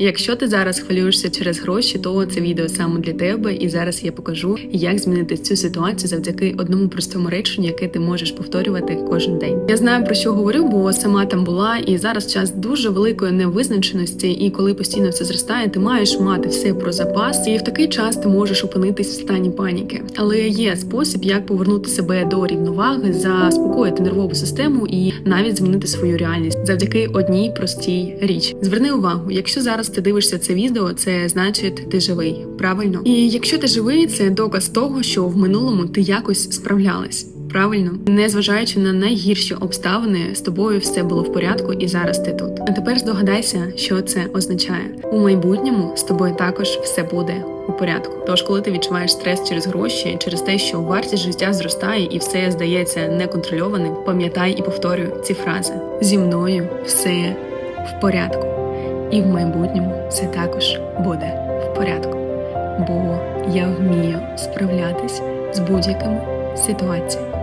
Якщо ти зараз хвилюєшся через гроші, то це відео саме для тебе, і зараз я покажу, як змінити цю ситуацію завдяки одному простому реченню, яке ти можеш повторювати кожен день. Я знаю про що говорю, бо сама там була, і зараз час дуже великої невизначеності. І коли постійно все зростає, ти маєш мати все про запас, і в такий час ти можеш опинитись в стані паніки. Але є спосіб, як повернути себе до рівноваги, заспокоїти нервову систему і навіть змінити свою реальність завдяки одній простій річ. Зверни увагу, якщо зараз ти дивишся це відео, це значить ти живий, правильно? І якщо ти живий, це доказ того, що в минулому ти якось справлялась. Правильно, незважаючи на найгірші обставини, з тобою все було в порядку, і зараз ти тут. А тепер здогадайся, що це означає. У майбутньому з тобою також все буде у порядку. Тож, коли ти відчуваєш стрес через гроші, через те, що вартість життя зростає і все здається неконтрольованим, пам'ятай і повторюй ці фрази: зі мною все в порядку, і в майбутньому все також буде в порядку. Бо я вмію справлятись з будь-якими ситуаціями.